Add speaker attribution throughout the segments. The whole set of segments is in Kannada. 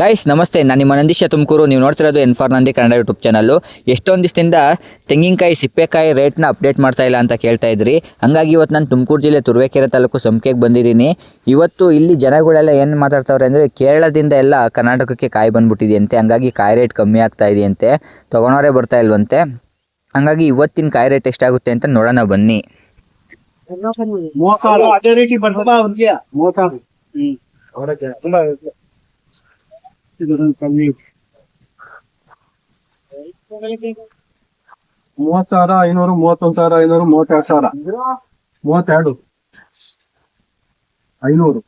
Speaker 1: ಗೈಸ್ ನಮಸ್ತೆ. ನಾನು ನಿಮ್ಮ ನಂದೀಶ ತುಮಕೂರು ನೀವು ನೋಡ್ತಿರೋದು N for Nandi Kannada YouTube channel. ಎಷ್ಟೊಂದು ದಿವಸದಿಂದ ತೆಂಗಿನಕಾಯಿ ಸಿಪ್ಪೆಕಾಯಿ ರೇಟ್ನ ಅಪ್ಡೇಟ್ ಮಾಡ್ತಾ ಇಲ್ಲ ಅಂತ ಕೇಳ್ತಾ ಇದ್ರಿ. ಹಂಗಾಗಿ ಇವತ್ತು ನಾನು ತುಮಕೂರು ಜಿಲ್ಲೆ ತುರುವೇಕೆರೆ ತಾಲೂಕು ಸಂಕೆಗೆ ಬಂದಿದ್ದೀನಿ. ಇವತ್ತು ಇಲ್ಲಿ ಜನಗಳೆಲ್ಲ ಏನು ಮಾತಾಡ್ತಾವ್ರೆ ಅಂದರೆ ಕೇರಳದಿಂದ ಎಲ್ಲ ಕರ್ನಾಟಕಕ್ಕೆ ಕಾಯಿ ಬಂದ್ಬಿಟ್ಟಿದೆಯಂತೆ. ಹಂಗಾಗಿ ಕಾಯಿ ರೇಟ್ ಕಮ್ಮಿ ಆಗ್ತಾ ಇದೆಯಂತೆ. ತೊಗೊಳೋರೇ ಬರ್ತಾ ಇಲ್ವಂತೆ. ಹಂಗಾಗಿ ಇವತ್ತಿನ ಕಾಯಿ ರೇಟ್ ಎಷ್ಟಾಗುತ್ತೆ ಅಂತ ನೋಡೋಣ ಬನ್ನಿ
Speaker 2: ಮೋಸಾಲು ಅದೇ ರೀತಿ ಬರ್ತದ ಅವ್ರಿಗೆ ಮೋಸಾಲು ಹ್ಮ್ ತುಂಬಾ ಇದು ಕಮ್ಮಿ ಮೂವತ್ ಸಾವಿರ, ಐನೂರು, ಮೂವತ್ತೊಂದ್ ಸಾವಿರ, ಐನೂರು, ಮೂವತ್ತೆರಡು ಸಾವಿರ. ಮೂವತ್ತೆರಡು. ಐನೂರು.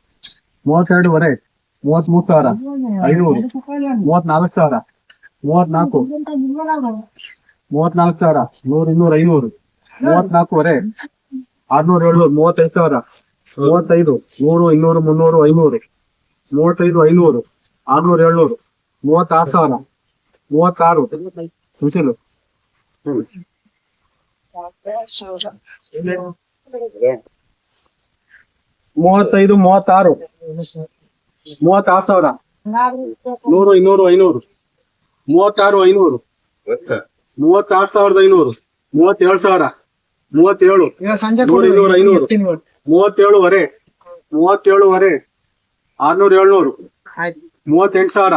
Speaker 2: ಮೂವತ್ತೆರಡುವರೆ. ಮೂವತ್ಮೂರು ಸಾವಿರ. ಐನೂರು. ಮೂವತ್ನಾಲ್ಕು ಸಾವಿರ. ಮೂವತ್ನಾಲ್ಕು ಮೂವತ್ನಾಲ್ಕು ಸಾವಿರ. ನೂರ, ಇನ್ನೂರ, ಐನೂರು. ಮೂವತ್ನಾಲ್ಕುವರೆ ಆರ್ನೂರ, ಏಳ್ನೂರು ಮೂವತ್ತೈದು ಸಾವಿರ. ಮೂವತ್ತೈದು. ನೂರು, ಇನ್ನೂರು, ಮುನ್ನೂರು, ಐನೂರು. ಮೂವತ್ತೈದು, ಐನೂರು. ಆರ್ನೂರ ಏಳ್ನೂರು ಮೂವತ್ತಾರು ಸಾವಿರ ಮೂವತ್ತಾರು. ಬಿಸಿಲು ಮೂವತ್ತೈದು ಮೂವತ್ತಾರು. ಮೂವತ್ತಾರು ಸಾವಿರ. ನೂರು ಇನ್ನೂರು ಐನೂರು. ಮೂವತ್ತಾರು ಐನೂರು. ಮೂವತ್ತಾರು ಸಾವಿರದ ಐನೂರು. ಮೂವತ್ತೇಳು ಸಾವಿರ. ಮೂವತ್ತೇಳು. ನೂರ ಇನ್ನೂರ ಐನೂರು. ಮೂವತ್ತೇಳು ವರೆ ಆರ್ನೂರ ಏಳ್ನೂರು. ಮೂವತ್ತೆಂಟು ಸಾವಿರ.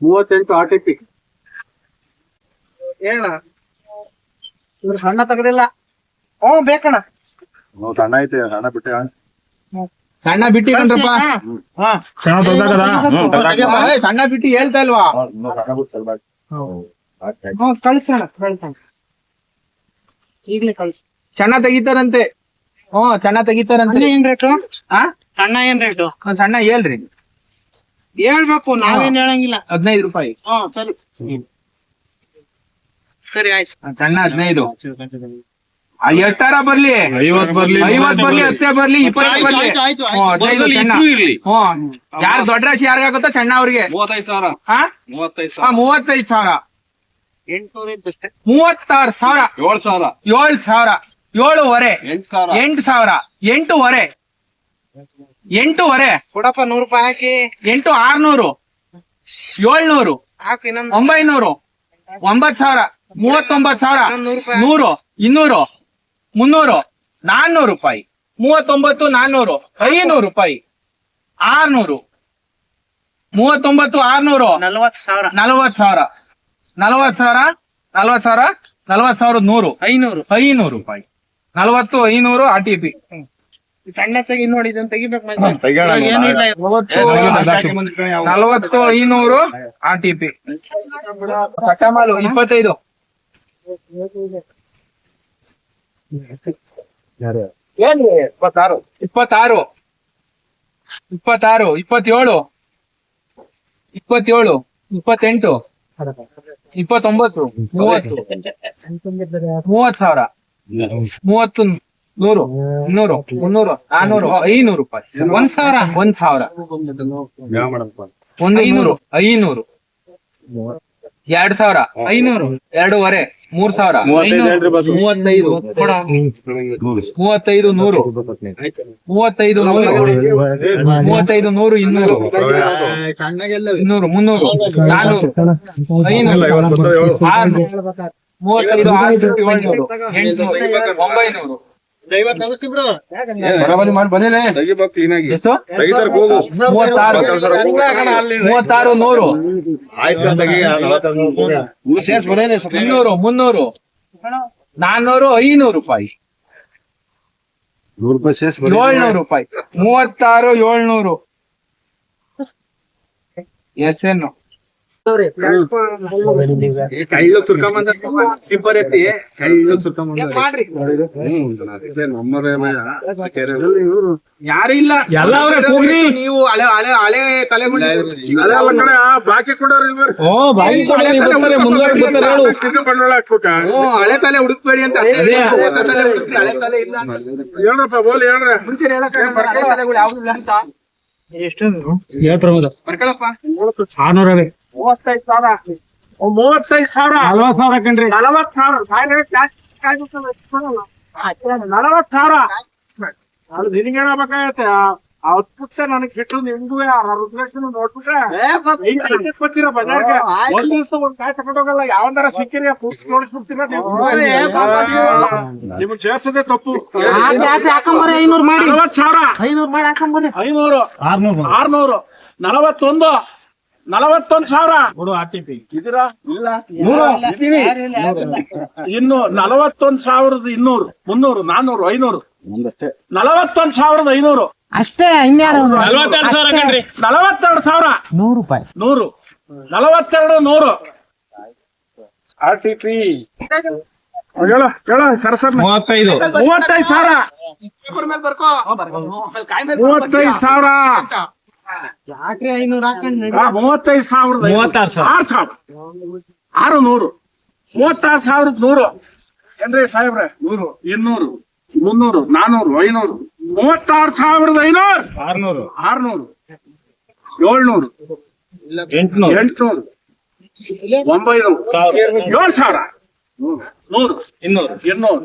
Speaker 2: ಮೂವತ್ತೆಂಟು ಆರ್ ಟಿ ಪಿ
Speaker 3: ಹೇಳ. ಇವ್ರು ಸಣ್ಣ ತಗಡಿಲ್ಲ ಹ್ಞೂ ಬೇಕಣ್ಣ.
Speaker 2: ಸಣ್ಣ ಐತೆ ಸಣ್ಣ ಬಿಟ್ಟೆ
Speaker 4: ಸಣ್ಣ ಬಿಟ್ಟಿ ಕಣ್ರಪ್ಪ
Speaker 3: ಹಾ
Speaker 4: ಏ, ಸಣ್ಣ ಬಿಟ್ಟಿ ಹೇಳ್ತಾ ಇಲ್ವಾ?
Speaker 3: ಕಳಿಸೋಣ ಕಳಿಸೋಣ ಈಗ್ಲೇ ಕಳಿಸ್.
Speaker 4: ಸಣ್ಣ ತೆಗಿತಾರಂತೆ. ಹ್ಮ್ ಸಣ್ಣ ತೆಗಿತಾರಂತೆ.
Speaker 3: ಸಣ್ಣ ಏನ್ ರೇಟು? ಸಣ್ಣ ಏನ್ ರೇಟು?
Speaker 4: ಒಂದ್ ಸಣ್ಣ ಹೇಳ್ರಿ.
Speaker 3: ಹೇಳ್ಬೇಕು ನಾವೇನ್ ಹೇಳಂಗಿಲ್ಲ.
Speaker 4: ಹದಿನೈದು ರೂಪಾಯಿ.
Speaker 3: ಹ್ಞೂ ಸರಿ. ಸರಿ ಆಯ್ತು.
Speaker 4: ಸಣ್ಣ ಹದಿನೈದು. ಆ, ಎಷ್ಟಾರ ಬರ್ಲಿ?
Speaker 2: ಐವತ್ ಬರ್ಲಿ
Speaker 4: ಐವತ್ ಬರ್ಲಿ ಹತ್ತೇ ಬರ್ಲಿ ಇಪ್ಪತ್ತೈದು ಬರ್ಲಿ.
Speaker 3: ಆಯ್ತು.
Speaker 4: ಹ್ಮ್, ಹದಿನೈದು ಚೆನ್ನ ಹ್ಮ್ ಯಾರು ದೊಡ್ಡ ರಾಶಿ ಯಾರಿಗಾಗುತ್ತೋ ಚೆನ್ನ ಅವ್ರಿಗೆ.
Speaker 2: ಮೂವತ್ತೈದು ಸಾವಿರ.
Speaker 4: ಹಾ?
Speaker 2: ಮೂವತ್ತೈದು
Speaker 4: ಹಾ, ಮೂವತ್ತೈದು ಸಾವಿರ. ಮೂವತ್ತಾರು ಸಾವಿರ.
Speaker 2: ಏಳು ಸಾವಿರ.
Speaker 4: ಏಳು ಸಾವಿರ. ಏಳುವರೆ.
Speaker 2: ಎಂಟು ಸಾವಿರ.
Speaker 4: ಎಂಟು ಸಾವಿರ. ಎಂಟೂವರೆ. ಎಂಟೂವರೆ.
Speaker 3: ಕೊಡಪ್ಪ ನೂರು ರೂಪಾಯಿ ಹಾಕಿ.
Speaker 4: ಎಂಟು ಆರ್ನೂರು. ಏಳ್ನೂರು.
Speaker 3: ಹಾಕು ಇನ್ನೊಂದು.
Speaker 4: ಒಂಬೈನೂರು. ಒಂಬತ್ ಸಾವಿರ. ಮೂವತ್ತೊಂಬತ್ ಸಾವಿರ.
Speaker 3: ಇನ್ನೊಂದ್ ನೂರು ರೂಪಾಯಿ
Speaker 4: ನೂರು. ಇನ್ನೂರು. ಮುನ್ನೂರು. ನಾನ್ನೂರು ರೂಪಾಯಿ. ಮೂವತ್ತೊಂಬತ್ತು ನಾನ್ನೂರು. ಐನೂರು ರೂಪಾಯಿ. ಆರ್ನೂರು. ಮೂವತ್ತೊಂಬತ್ತು ಆರ್ನೂರು.
Speaker 3: ನಲ್ವತ್ ಸಾವಿರ.
Speaker 4: ನಲವತ್ ಸಾವಿರ. ನಲವತ್ ಸಾವಿರ. ನಲ್ವತ್ ಸಾವಿರ. ನಲ್ವತ್ ಸಾವಿರದ ನೂರು.
Speaker 3: ಐನೂರು.
Speaker 4: ಐನೂರು ರೂಪಾಯಿ. ನಲವತ್ತು ಐನೂರು ಆರ್ ಟಿ ಪಿ
Speaker 3: ಸಣ್ಣ ತೆಗಿ ನೋಡಿ ಇದನ್ನ ತೆಗಿಬೇಕು
Speaker 4: ನಲವತ್ತು ಐನೂರು ಆರ್ ಟಿ ಪಿ. ಕಟ್ಟಮಾಲು ಇಪ್ಪತ್ತೈದು. ಇಪ್ಪತ್ತಾರು. ಇಪ್ಪತ್ತಾರು. ಇಪ್ಪತ್ತಾರು ಇಪ್ಪತ್ತೇಳು. ಇಪ್ಪತ್ತೇಳು ಇಪ್ಪತ್ತೆಂಟು. ಇಪ್ಪತ್ತೊಂಬತ್ತು ಮೂವತ್ತು. ಮೂವತ್ ಸಾವಿರ. ಮೂವತ್ತು ನೂರು. ಇನ್ನೂರು ಮುನ್ನೂರು. ನಾನೂರು ಐನೂರು ರೂಪಾಯಿ.
Speaker 3: ಒಂದ್ ಸಾವಿರ?
Speaker 4: ಒಂದ್ ಸಾವಿರ. ಒಂದ್ ಐನೂರು. ಐನೂರು. ಎರಡ್ ಸಾವಿರ.
Speaker 3: ಐನೂರು.
Speaker 4: ಎರಡೂವರೆ. ಮೂರ್ ಸಾವಿರ.
Speaker 2: ಮೂವತ್ತೈದು.
Speaker 4: ಮೂವತ್ತೈದು. ನೂರು. ಮೂವತ್ತೈದು ನೂರು. ಮೂವತ್ತೈದು ನೂರು ಇನ್ನೂರು. ಇನ್ನೂರು. ಮುನ್ನೂರು. ನಾನೂರು. ಐನೂರು. ಆರ್ನೂರು ಮೂವತ್ತೈದು ಆರ್ನೂರು ಏಳ್ನೂರು ಎಷ್ಟು? ಮೂವತ್ತಾರು. ನೂರು. ಇನ್ನೂರು ಮುನ್ನೂರು. ನಾನ್ನೂರು ಐನೂರು ರೂಪಾಯಿ. ಏಳ್ನೂರು ರೂಪಾಯಿ. ಮೂವತ್ತಾರು ಏಳ್ನೂರು. ಎಸ್ ಏನು ಕೈలో ಸುರ್ಕೊಂಬಂದ ಟಿಪ್ಪರ್ ಎತ್ತಿ. ಕೈలో ಸುರ್ಕೊಂಬಂದ
Speaker 3: ಮಾಡ್ರಿ?
Speaker 4: ಯಾರು ಇಲ್ಲ. ಎಲ್ಲ ನೀವು ಹಳೆ
Speaker 2: ಬಾಕಿ
Speaker 4: ತಲೆ ಹುಡುಕ್ಬೇಡಿ ಅಂತ. ಹೊಸ ತಲೆ ಹುಡುಕ್ರಿ ಹಳೆ ತಲೆ ಇಲ್ಲ
Speaker 2: ಹೇಳ್ರಪ್ಪ ಬೋಲ್ ಹೇಳ್ರ.
Speaker 4: ಮುಂಚೆ ಹಳೆ
Speaker 3: ಎಷ್ಟು
Speaker 4: ಬರ್ಕೊಳಪ್ಪ
Speaker 2: ಮೂವತ್ತೈದು ಸಾವಿರ ಮೂವತ್ತೈದು ಸಾವಿರ ನಲವತ್ ಸಾವಿರ ಕಣ್ರಿ ನಲವತ್ ಸಾವಿರ. ನಲವತ್ ಸಾವಿರ. ಅದು ನಿನಗೇನಾಗಬೇಕಾಗತ್ತೆ? ಅವತ್ ಪುಟ್ಟ ನನಗೆ ಸಿಟ್ಟು ನಿಮ್ಗೂ ಅರವತ್ತು ಲಕ್ಷ ನೋಡ್ಬಿಟ್ರೆ ಕೊಡ್ತೀರ ಬಜಾರ್ಗೆ. ಒಂದ್ ದಿವಸ ಒಂದ್ ಕಾಯಿ ತಗೊಂಡೋಗಲ್ಲ ಯಾವಂದಾರ ಸಿಕ್ಕಿರಿ ನೋಡಿಸ್ಬಿಡ್ತೀರ ನಿಮ್ಗೆ ಸೇರ್ಸದೆ ತಪ್ಪು.
Speaker 3: ಐನೂರು ಮಾಡಿ. ಐನೂರು ಮಾಡಿ ಹಾಕೊಂಬರ್ರಿ
Speaker 2: ಐನೂರು. ಆರ್ನೂರು. ನಲವತ್ತೊಂದು. ನಲವತ್ತೊಂದು ಸಾವಿರ. ಇದೀರಾ ನೂರು? ಇದೀವಿ ಇನ್ನು ನಲವತ್ತೊಂದು ಸಾವಿರದ ಇನ್ನೂರು ಮುನ್ನೂರು ನಾನೂರು ಐನೂರು. ನಲವತ್ತೊಂದು ಸಾವಿರದ ಐನೂರು.
Speaker 3: ಅಷ್ಟೇ ಇನ್ಯಾರು
Speaker 2: ನಲವತ್ತೆರಡು ಸಾವಿರ
Speaker 3: ನೂರು ರೂಪಾಯಿ.
Speaker 2: ನೂರು. ನಲವತ್ತೆರಡು ನೂರು. R T P. ಹೇಳ ಹೇಳ ಸರ್
Speaker 4: ಮೂವತ್ತೈದು.
Speaker 2: ಮೂವತ್ತೈದು ಸಾವಿರ. ಮೂವತ್ತೈದು ಸಾವಿರ.
Speaker 3: ಯಾಕ್ರಿ ಐನೂರು ಹಾಕೊಂಡ್
Speaker 2: ಆ, ಮೂವತ್ತೈದು ಸಾವಿರದ.
Speaker 4: ಮೂವತ್ತಾರು ಸಾವಿರ.
Speaker 2: ಆರು ಸಾವಿರ. ಆರು ನೂರು. ಮೂವತ್ತಾರು ಸಾವಿರದ ನೂರು. ಏನ್ರಿ ಸಾಹೇಬ್ರೆ? ನೂರು ಇನ್ನೂರು ಮುನ್ನೂರು ನಾನೂರು ಐನೂರು. ಮೂವತ್ತಾರು ಸಾವಿರದ ಐನೂರು.
Speaker 4: ಆರ್ನೂರು.
Speaker 2: ಆರ್ನೂರು. ಏಳ್ನೂರು.
Speaker 4: ಎಂಟ್ನೂರು.
Speaker 2: ಎಂಟ್ನೂರು. ಒಂಬೈನೂರು. ಏಳು ಸಾವಿರ. ನೂರು.
Speaker 4: ಇನ್ನೂರು.
Speaker 2: ಇನ್ನೂರು.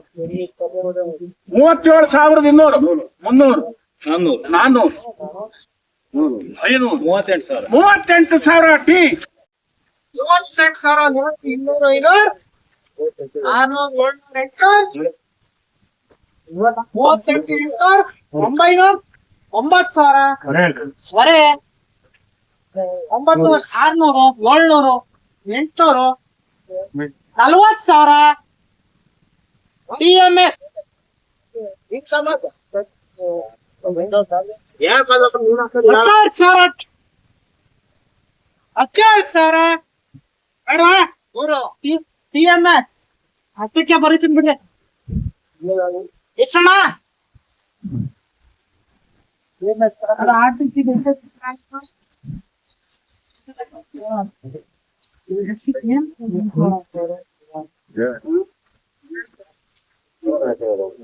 Speaker 2: ಮೂವತ್ತೇಳು ಸಾವಿರದ ಇನ್ನೂರು. ಮುನ್ನೂರು.
Speaker 4: ನಾನ್ನೂರು.
Speaker 2: ನಾನ್ನೂರು. ಐನೂರು
Speaker 4: ಮೂವತ್ತೆಂಟು ಸಾವಿರ.
Speaker 2: ಮೂವತ್ತೆಂಟು ಸಾವಿರ ಟೀ
Speaker 3: ಮೂವತ್ತೆಂಟು ಸಾವಿರ ನೂರು ಇನ್ನೂರು ಐನೂರು ಆರ್ನೂರು ಏಳ್ನೂರ ಎಂಟು. ಮೂವತ್ತೆಂಟು ಎಂಟ್ನೂರು ಒಂಬೈನೂರು ಒಂಬತ್ತು ಸಾವಿರ. ವರೆ. ಒಂಬತ್ತು ಆರ್ನೂರು ಏಳ್ನೂರು ಎಂಟ್ನೂರು. ನಲ್ವತ್ತು ಸಾವಿರ. T M S. ಹತ್ತಾರು ಸಾವಿರ ಹತ್ತಾರು ಸಾವಿರ ಬೇಡವಾ ಟಿ ಎಂ ಎಸ್ ಹತ್ತಕ್ಕೆ ಬರೀತೀನಿ ಬಿಡ್ರಿ ಎಷ್ಟಣ್ಣ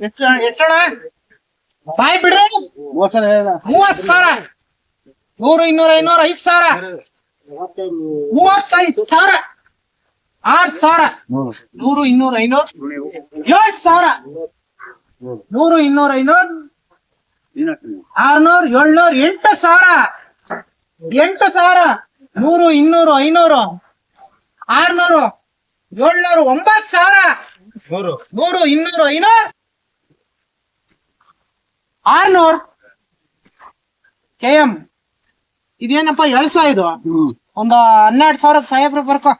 Speaker 3: ಎಷ್ಟು ಎಷ್ಟಣ್ಣ ಬಾಯ್ ಬಿಡ್ರಿ. ಮೂವತ್ ಸಾವಿರ ನೂರು ಇನ್ನೂರ ಐನೂರ ಐದ್ ಸಾವಿರ. ಮೂವತ್ತೈದು ಸಾವಿರ. ಆರ್ ಸಾವಿರ. ನೂರು ಇನ್ನೂರ ಐನೂರು. ಏಳ್ ಸಾವಿರ. ನೂರು ಇನ್ನೂರ ಐನೂರು. ಆರ್ನೂರು ಏಳ್ನೂರು ಎಂಟು ಸಾವಿರ. ಎಂಟು ಸಾವಿರ. ನೂರು ಇನ್ನೂರು ಐನೂರು. ಆರ್ನೂರು ಏಳ್ನೂರು ಒಂಬತ್ತು ಸಾವಿರ.
Speaker 4: ನೂರು
Speaker 3: ಇನ್ನೂರು ಐನೂರು. ಆರ್ನೂರು. K M. ಇದೇನಪ್ಪ ಎಳ್ಸ ಸಾವಿರ? ಇದು ಒಂದು ಹನ್ನೆರಡು ಸಾವಿರ ಸಾಹೇಬ್ರ ಬರ್ಕೋ.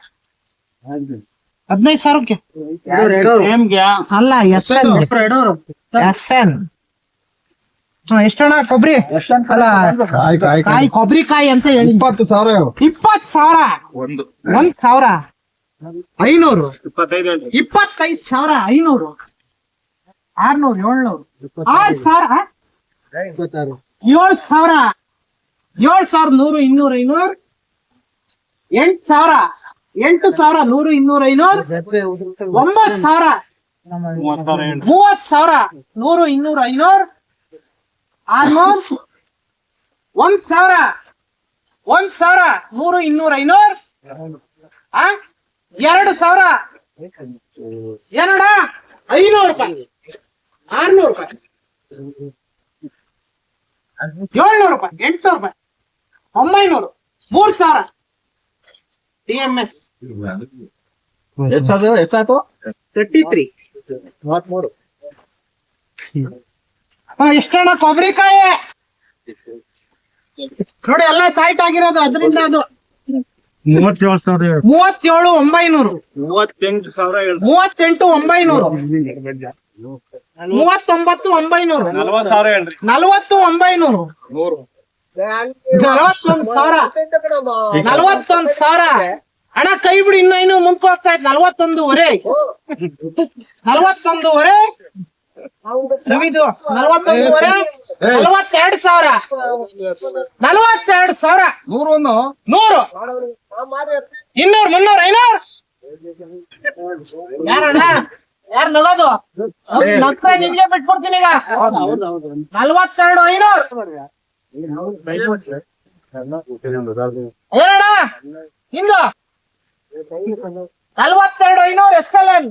Speaker 3: ಹದಿನೈದು ಸಾವಿರಕ್ಕೆ. ಅಲ್ಲ ಎಸ್ ಎನ್. S N. ಎಷ್ಟಣ್ಣ? ಕೊಬ್ಬರಿ ಅಲ್ಲ ಕಾಯಿ ಕೊಬ್ಬರಿ ಕಾಯಿ ಅಂತ ಹೇಳಿ.
Speaker 2: ಇಪ್ಪತ್ತು ಸಾವಿರ
Speaker 3: ಇಪ್ಪತ್ತು ಸಾವಿರ?
Speaker 4: ಒಂದು.
Speaker 3: ಒಂದ್ ಸಾವಿರ? ಐನೂರು.
Speaker 2: ಇಪ್ಪತ್ತೈದು
Speaker 3: ಇಪ್ಪತ್ತೈದು ಸಾವಿರ ಐನೂರು. ಆರ್ನೂರು ಏಳ್ನೂರು. ಆರು ಸಾವಿರ ಏಳು ಸಾವಿರ. ಏಳು ಸಾವಿರ ನೂರು ಇನ್ನೂರ ಐನೂರು. ಎಂಟು ಸಾವಿರ. ಎಂಟು ಸಾವಿರ ನೂರು ಇನ್ನೂರ ಐನೂರು. ಒಂಬತ್ತು ಸಾವಿರ. ಮೂವತ್ ಸಾವಿರ ನೂರು ಇನ್ನೂರ ಐನೂರು. ಆರ್ನೂರ್ ಒಂದ್ ಸಾವಿರ. ಒಂದ್ ಸಾವಿರ ನೂರು ಇನ್ನೂರ ಐನೂರ್. ಆ? ಎರಡು ಸಾವಿರ. ಎರಡ ಐನೂರು ರೂಪಾಯಿ ಆರ್ನೂರು ರೂಪಾಯಿ ಏಳ್ನೂರು ರೂಪಾಯಿ ಎಂಟ್ನೂರು ರೂಪಾಯಿ ಒಂಬೈನೂರು ಮೂರ್ ಸಾವಿರ. T M S.
Speaker 2: ಎಷ್ಟಾಯ್ತು?
Speaker 3: ತರ್ಟಿ ತ್ರೀ
Speaker 2: ಮೂವತ್ಮೂರು
Speaker 3: ಎಷ್ಟಣ್ಣ ಕೊಬ್ಬರಿಕಾಯಿ ನೋಡಿ ಎಲ್ಲ ಟೈಟ್ ಆಗಿರೋದು ಅದರಿಂದ ಅದು
Speaker 2: ಮೂವತ್ತೇಳು ಸಾವಿರ
Speaker 3: ಮೂವತ್ತೇಳು ಒಂಬೈನೂರು.
Speaker 2: ಮೂವತ್ತೆಂಟು ಸಾವಿರ
Speaker 3: ಮೂವತ್ತೆಂಟು ಒಂಬೈನೂರು. ಮೂವತ್ತೊಂಬತ್ತು ಒಂಬೈನೂರು.
Speaker 2: ನಲವತ್ತು
Speaker 3: ಒಂಬೈನೂರು.
Speaker 2: ನೂರು.
Speaker 3: ನಲವತ್ತೊಂದ್ ಸಾವಿರ. ನಲವತ್ತೊಂದ್ ಸಾವಿರ. ಹಣ ಕೈ ಬಿಡಿ ಇನ್ನ ಇನ್ನು ಮುಂದ್ಕೊ ಹೋಗ್ತಾ ಇತ್ತು ನಲವತ್ತೊಂದೂವರೆ ನಲವತ್ತೊಂದೂವರೆ ನಲವತ್ತೊಂದೂವರೆ ನಲವತ್ತೆರಡು ಸಾವಿರ. ನಲವತ್ತೆರಡು ಸಾವಿರ.
Speaker 2: ನೂರು ಒಂದು.
Speaker 3: ನೂರು. ಇನ್ನೂರು ಮುನ್ನೂರ ಐನೂರು. ಯಾರಣ್ಣ? ಯಾರು ನಗೋದು? ನಗ್ತಾ ನಿಮ್ಗೆ ಬಿಟ್ಕೊಡ್ತೀನಿ ಈಗ. ನಲ್ವತ್ತೆರಡು ಐನೂರು. ಏನಣ್ಣ? ಇಂದು ನಲ್ವತ್ತೆರಡು ಐನೂರು ಎಸ್ ಎಲ್ ಎನ್